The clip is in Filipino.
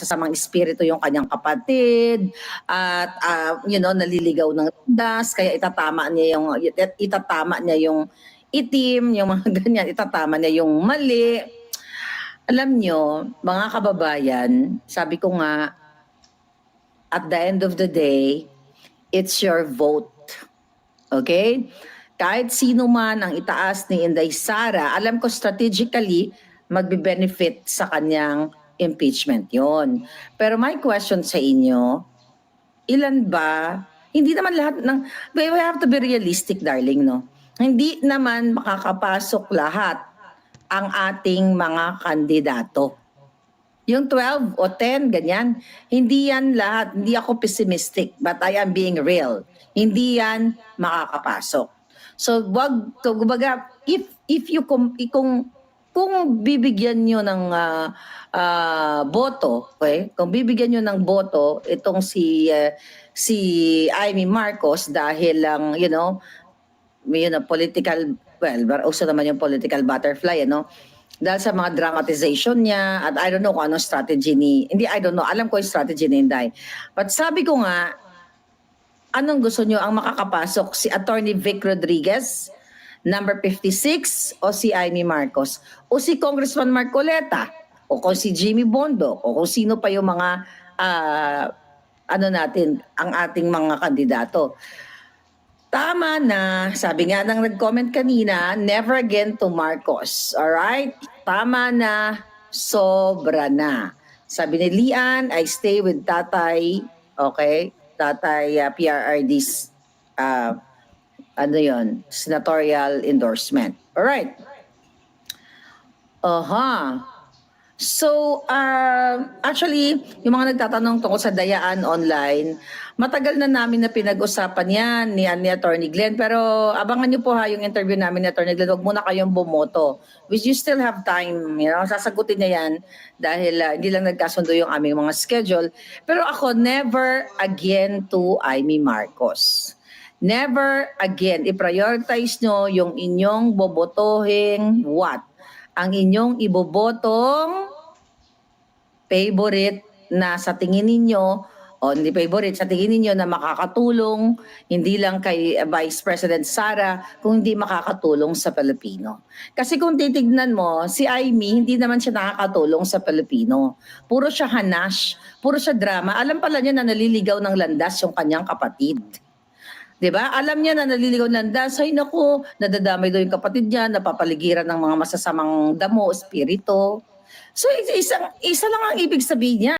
masasamang espiritu yung kanyang kapatid at ah, you know naliligaw ng das kaya itatama niya yung itatama niya yung itim yung mga ganyan itatama niya yung mali. Alam nyo mga kababayan sabi ko nga at the end of the day it's your vote. Okay? Kahit sino man ang itaas ni Inday Sara alam ko strategically magbe-benefit sa kanyang impeachment yon. Pero my question sa inyo, ilan ba, hindi naman lahat ng, we have to be realistic darling, no? Hindi naman makakapasok lahat ang ating mga kandidato. Yung 12 o 10, ganyan, hindi yan lahat, hindi ako pessimistic, but I am being real. Hindi yan makakapasok. So, wag, kumbaga, if, if you, kung, kung, kung bibigyan nyo ng ah, ah, boto, okay? Kung bibigyan nyo ng boto itong si eh, si Amy Marcos dahil lang, you know, yun know, political, well, uso naman yung political butterfly, ano? Dahil sa mga dramatization niya at I don't know kung anong strategy ni, hindi, I don't know, alam ko yung strategy ni Inday. But sabi ko nga, anong gusto nyo ang makakapasok? Si Attorney Vic Rodriguez, number 56, o si Amy Marcos, o si Congressman Marcoleta, o kung si Jimmy Bondo, o kung sino pa yung mga, ah, ano natin, ang ating mga kandidato. Tama na, sabi nga nang nag-comment kanina, never again to Marcos. Alright? Tama na, sobra na. Sabi ni Lian, I stay with tatay, okay? Tatay uh, PRRD's, uh, ano yon senatorial endorsement. Alright. Aha. So, uh, actually, yung mga nagtatanong tungkol sa dayaan online, matagal na namin na pinag-usapan yan ni, ni Attorney Glenn. Pero abangan niyo po ha yung interview namin ni Attorney Glenn. Huwag muna kayong bumoto. Which you still have time. You know? Sasagutin niya yan dahil uh, hindi lang nagkasundo yung aming mga schedule. Pero ako, never again to Amy Marcos. Never again, i-prioritize nyo yung inyong bobotohing what? Ang inyong ibobotong favorite na sa tingin ninyo, o hindi favorite, sa tingin ninyo na makakatulong, hindi lang kay Vice President Sara, kung hindi makakatulong sa Pilipino. Kasi kung titignan mo, si Amy, hindi naman siya nakakatulong sa Pilipino. Puro siya hanash, puro siya drama. Alam pala niya na naliligaw ng landas yung kanyang kapatid. 'Di ba? Alam niya na naliligaw ng ay naku, nadadamay daw yung kapatid niya, napapaligiran ng mga masasamang damo, espiritu. So, isa, isa lang ang ibig sabihin niya.